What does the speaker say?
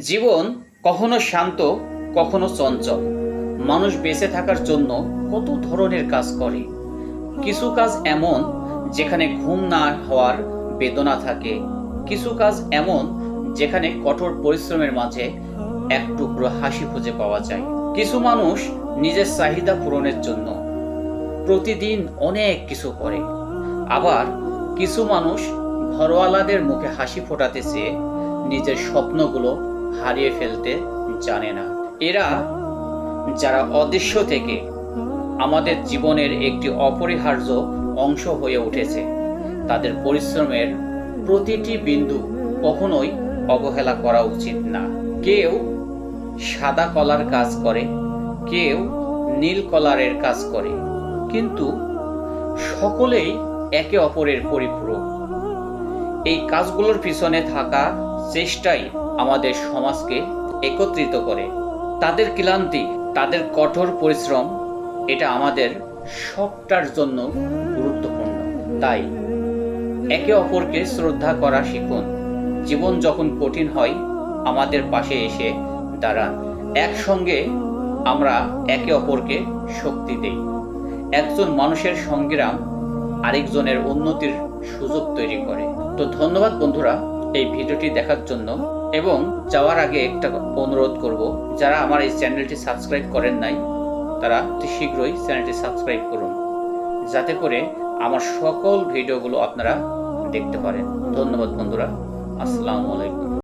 জীবন কখনো শান্ত, কখনো চঞ্চল। মানুষ বেঁচে থাকার জন্য কত ধরনের কাজ করে। কিছু কাজ এমন যেখানে ঘুম না হওয়ার বেদনা থাকে। কিছু কাজ এমন যেখানে কঠোর পরিশ্রমের মাঝে এক টুকরো হাসি খুঁজে পাওয়া যায়। কিছু মানুষ নিজের চাহিদা পূরণের জন্য প্রতিদিন অনেক কিছু করে। আবার কিছু মানুষ ঘরওয়ালাদের মুখে হাসি ফোটাতে চেয়ে নিজের স্বপ্নগুলো হারিয়ে ফেলতে জানে না। এরা যারা অদৃশ্য থেকে আমাদের জীবনের একটি অপরিহার্য অংশ হয়ে উঠেছে, তাদের পরিশ্রমের প্রতিটি বিন্দু কখনোই অবহেলা করা উচিত না। কেউ সাদা কলার কাজ করে, কেউ নীল কলারের কাজ করে, কিন্তু সকলেই একে অপরের পরিপূরক। এই কাজগুলোর পিছনে থাকা চেষ্টাই আমাদের সমাজকে একত্রিত করে। তাদের ক্লান্তি, তাদের কঠোর পরিশ্রম, এটা আমাদের সবটার জন্য গুরুত্বপূর্ণ। তাই একে অপরকে শ্রদ্ধা করা শিখুন। জীবন যখন কঠিন হয়, আমাদের পাশে এসে দাঁড়ান। একসঙ্গে আমরা একে অপরকে শক্তি দেই। একজন মানুষের সংগ্রাম আরেকজনের উন্নতির সুযোগ তৈরি করে। তো ধন্যবাদ বন্ধুরা এই ভিডিওটি দেখার জন্য এবং যাওয়ার আগে একটা অনুরোধ করব, যারা আমার এই চ্যানেলটি সাবস্ক্রাইব করেন নাই, তারা অতি শীঘ্রই চ্যানেলটি সাবস্ক্রাইব করুন, যাতে করে আমার সকল ভিডিওগুলো আপনারা দেখতে পারেন। ধন্যবাদ বন্ধুরা। আসসালামু আলাইকুম।